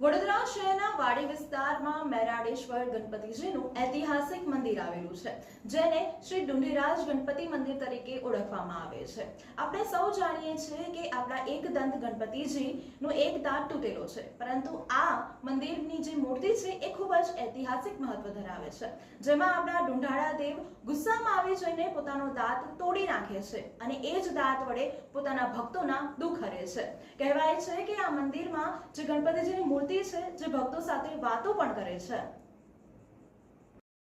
વડોદરા શહેરના વાડી વિસ્તારમાં મેરાડેશ્વર ગણપતિજીનું ઐતિહાસિક મંદિર આવેલું છે, જેને શ્રી ડુંડીરાજ ગણપતિ મંદિર તરીકે ઓળખવામાં આવે છે. આપણે સૌ જાણીએ છીએ કે આપણા એકદંત ગણપતિજીનો એક દાંત તૂટેલો છે, પરંતુ આ મંદિરની જે મૂર્તિ છે એ ખૂબ જ ઐતિહાસિક મહત્વ ધરાવે છે. જેમાં આપણા ડુંઢાળા દેવ ગુસ્સામાં આવી જઈને પોતાનો દાંત તોડી નાખે છે અને એ જ દાંત વડે પોતાના ભક્તોના દુઃખ હરે છે. કહેવાય છે કે આ મંદિરમાં જે ગણપતિજીની મૂર્તિ છે જે ભક્તો સાથે વાતો પણ કરે છે.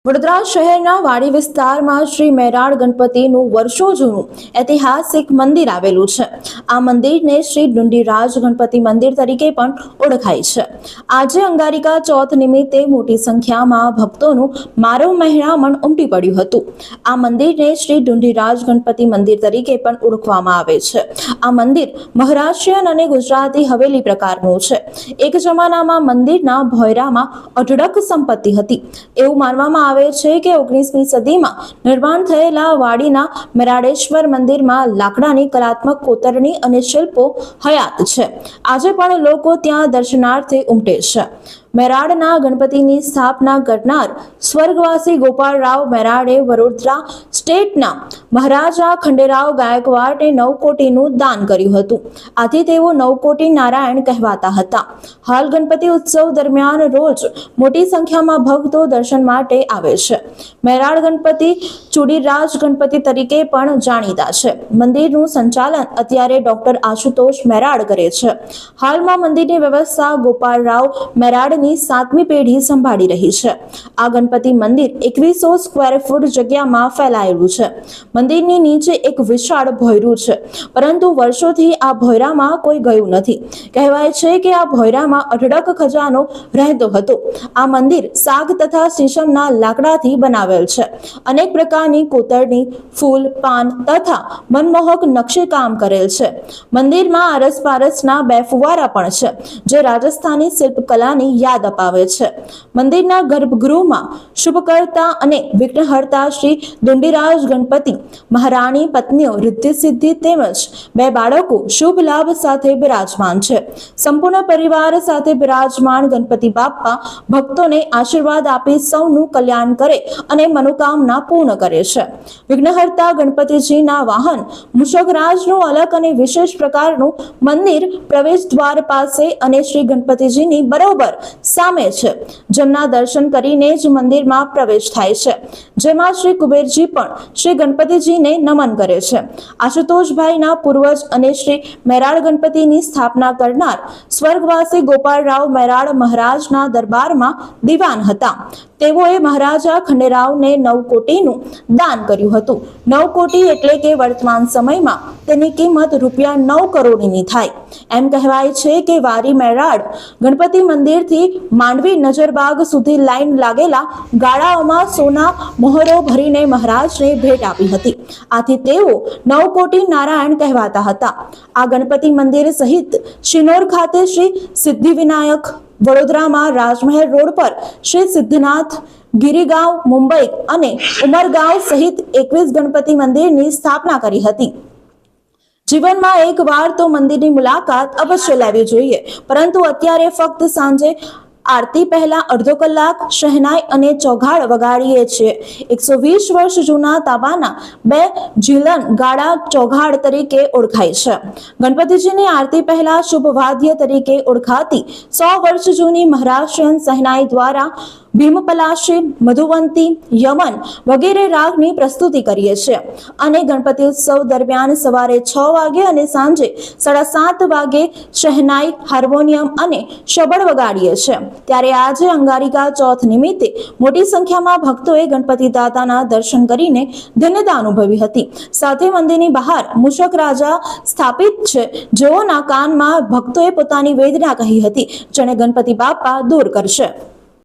વડોદરા શહેરના વાડી વિસ્તારમાં શ્રી મેરાડ ગણપતિનું વર્ષો જૂનું ઐતિહાસિક મંદિર આવેલું છે. આ મંદિરને શ્રી ડુંડીરાજ ગણપતિ મંદિર તરીકે પણ ઓળખાય છે. આજે અંગારિકા ચોથ નિમિત્તે મોટી સંખ્યામાં ભક્તોનું મારવ મહેરામણ ઉમટી પડ્યું હતું. આ મંદિરને શ્રી ડુંડીરાજ ગણપતિ મંદિર તરીકે પણ ઓળખવામાં આવે છે. આ મંદિર મહારાષ્ટ્રીયન અને ગુજરાતી હવેલી પ્રકારનું છે. એક જમાનામાં મંદિરના ભોયરામાં અઢળક સંપત્તિ હતી. એવું માનવામાં આવે છે કે ઓગણીસમી સદીમાં નિર્માણ થયેલા વાડીના મેરાડેશ્વર મંદિરમાં લાકડાની કલાત્મક કોતરણી અને શિલ્પો હયાત છે. આજે પણ લોકો ત્યાં દર્શનાર્થે ઉમટે છે. મેરાડના ગણપતિની સ્થાપના કરનાર સ્વર્ગવાસી ગોપાળરાવ મેરાડે વડોદરા સ્ટેટના મહારાજા ખંડેરાવ ગાયકવાડને નવ કોટીનું દાન કર્યું હતું. આથી તેઓ નવકોટી નારાયણ કહેવાતા હતા. હાલ ગણપતિ ઉત્સવ દરમિયાન રોજ મોટી સંખ્યામાં ભક્તો દર્શન માટે આવે છે. મહેરાળ ગણપતિ, ચુડીરાજ ગણપતિ તરીકે પણ જાણીતા છે. મંદિરનું સંચાલન અત્યારે ડોક્ટર આશુતોષ મેરાડ કરે છે. હાલમાં મંદિરની વ્યવસ્થા ગોપાલરાવ મેરાડની સાતમી પેઢી સંભાળી રહી છે. આ ગણપતિ મંદિર એકવીસો સ્ક્વેર ફૂટ જગ્યામાં ફેલાયેલું છે. મંદિરની નીચે એક વિશાળ ભોયરું છે. પરંતુ વર્ષોથી આ ભોયરામાં કોઈ ગયું નથી. કહેવાય છે કે આ ભોયરામાં અઢળક ખજાનો રહેતો હતો. આ મંદિર સાગ તથા શીશમના લાકડાથી બનાવેલ છે. અનેક પ્રકારની કોતરણી, ફૂલ, પાન તથા મનમોહક નકશીકામ કરેલ છે. મંદિરમાં આરસપારસના બે ફુવારા પણ છે, જે રાજસ્થાની શિલ્પકલાની યાદ અપાવે છે. મંદિરના ગર્ભગૃહમાં શુભકર્તા અને વિઘ્નહર્તા શ્રી દુંડીરાજ ગણપતિ, મહારાણી પત્નીઓ રિદ્ધિ સિદ્ધિ તેમજ બે બાળકો શુભ લાભ સાથે બિરાજમાન છે. સંપૂર્ણ પરિવાર સાથે બિરાજમાન ગણપતિ બાપ્પા ભક્તોને આશીર્વાદ આપી સૌનું કલ્યાણ કરે અને મનોકામના પૂર્ણ કરે છે. વિઘ્નહર્તા ગણપતિજીના વાહન મુષકરાજનું અલગ અને વિશેષ પ્રકારનું મંદિર પ્રવેશ દ્વાર પાસે અને શ્રી ગણપતિજીની બરોબર સામે છે. જેમના દર્શન કરીને જ મંદિરમાં પ્રવેશ થાય છે. જેમાં શ્રી કુબેરજી પણ શ્રી ગણપતિજીને નમન કરે છે. આશુતોષભાઈના પૂર્વજ અને શ્રી મેરાડ ગણપતિની સ્થાપના કરનાર સ્વર્ગવાસી ગોપાળરાવ મેરાડ મહારાજના દરબારમાં દિવાન હતા. તેઓએ મહારાજા ખંડેરાવને નવ કોટીનું દાન કર્યું હતું. નવ કોટી એટલે કે વર્તમાન સમયમાં તેની કિંમત રૂપિયા નવ કરોડની થાય. એમ કહેવાય છે કે વારી મેરાડ ગણપતિ મંદિરથી માંડવી નજરબાગ સુધી લાઈન લાગેલા ગાળાઓમાં સોના મોહરો ભરીને મહારાજને ભેટ આપી હતી. આથી તેઓ નવકોટી નારાયણ કહેવાતા હતા. આ ગણપતિ મંદિર સહિત શિનોર ખાતે શ્રી સિદ્ધિવિનાયક વડોદરામાં રાજમહેલ રોડ પર શ્રી સિદ્ધનાથ, ગિરિગાંવ, મુંબઈ અને ઉમરગાંવ સહિત એકવીસ ગણપતિ મંદિરની સ્થાપના કરી હતી. જીવનમાં એક વાર તો મંદિરની મુલાકાત અવશ્ય લેવી જોઈએ, પરંતુ અત્યારે ફક્ત સાંજે આરતી પહેલા અડધો કલાક શહેનાઈ અને ચોઘાડ વગાડીએ છીએ. એકસો વીસ વર્ષ જૂના તાબાના બે જીલન ગાળા ચોઘાડ તરીકે ઓળખાય છે. ગણપતિજીની આરતી પહેલા શુભ વાદ્ય તરીકે ઓળખાતી સો વર્ષ જૂની મહારાષ્ટ્રીયન સહેનાઈ દ્વારા ભીમપલાશી મધુવંતી, યમન વગેરે રાગની પ્રસ્તુતિ કરીએ છીએ. અને ગણપતિ ઉત્સવ દરમિયાન સવારે છ વાગે અને સાંજે સાડા સાત વાગે શહેનાઈ હાર્મોનિયમ અને શબળ વગાડીએ છીએ. ત્યારે આજે અંગારિકા ચોથ નિમિત્તે મોટી સંખ્યામાં ભક્તોએ ગણપતિ દાદાના દર્શન કરીને ધન્યતા અનુભવી હતી. સાથે મંદિરની બહાર મૂષક રાજા સ્થાપિત છે. જેઓના કાનમાં ભક્તોએ પોતાની વેદના કહી હતી, જેને ગણપતિ બાપા દૂર કરશે.